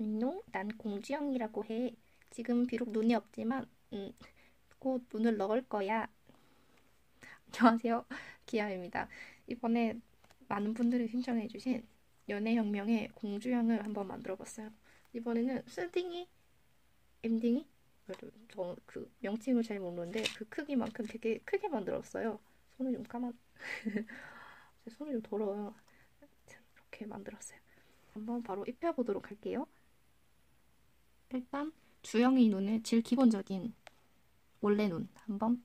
안녕, 난 공주영이라고 해. 지금 비록 눈이 없지만, 음, 곧 눈을 넣을 거야. 안녕하세요, 기아입니다. 이번에 많은 분들이 신청해주신 연애혁명의 공주영을 한번 만들어봤어요. 이번에는 스딩이, 엔딩이? 저그 명칭을 잘 모르는데 그 크기만큼 되게 크게 만들었어요. 손이 좀 까만, 제 손이 좀 더러워요. 이렇게 만들었어요. 한번 바로 입혀보도록 할게요. 일단 주영이 눈의 제일 기본적인 원래 눈 한번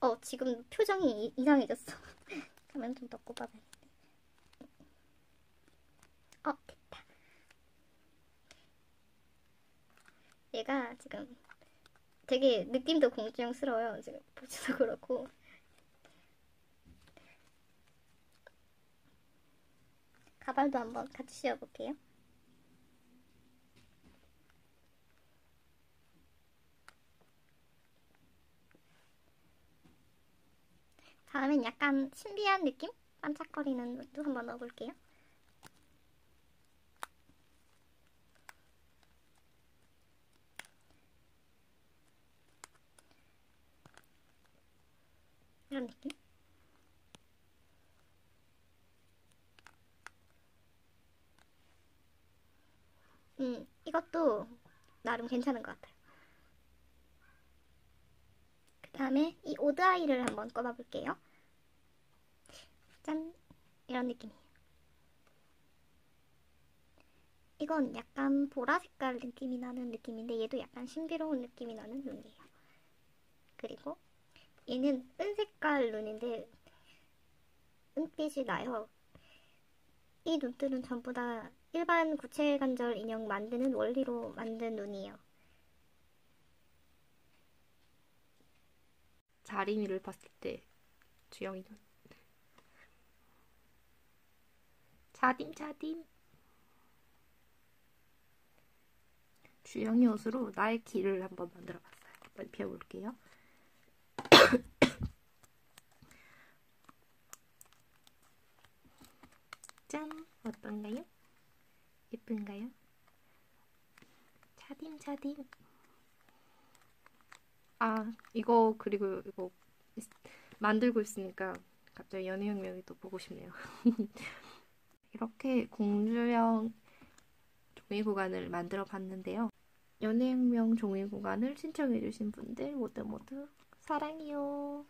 어, 지금 표정이 이, 상해졌어 가면 좀 더 꼽아봐야겠네. 어, 됐다. 얘가 지금 되게 느낌도 공주형스러워요. 지금 보지도 그렇고. 가발도 한번 같이 씌워볼게요. 다음엔 약간 신비한 느낌? 반짝거리는 눈도 한번 넣어볼게요. 이런 느낌? 음, 이것도 나름 괜찮은 것 같아요. 그 다음에 이 오드아이를 한번 꼽아볼게요. 짠! 이런 느낌이에요. 이건 약간 보라 색깔 느낌이 나는 느낌인데 얘도 약간 신비로운 느낌이 나는 눈이에요. 그리고 얘는 은색깔 눈인데 은빛이 나요. 이 눈들은 전부 다 일반 구체관절 인형 만드는 원리로 만든 눈이에요. 자리미를 봤을 때 주영이 눈 자딤 자딤 주영이 옷으로 나의 길을 한번 만들어봤어요. 한번 입혀볼게요. 짠! 어떤가요? 예쁜가요? 차딤 차딤 아 이거 그리고 이거 만들고 있으니까 갑자기 연애혁명이 또 보고 싶네요 이렇게 공주형 종이 구간을 만들어 봤는데요 연애혁명 종이 구간을 신청해주신 분들 모두 모두 사랑해요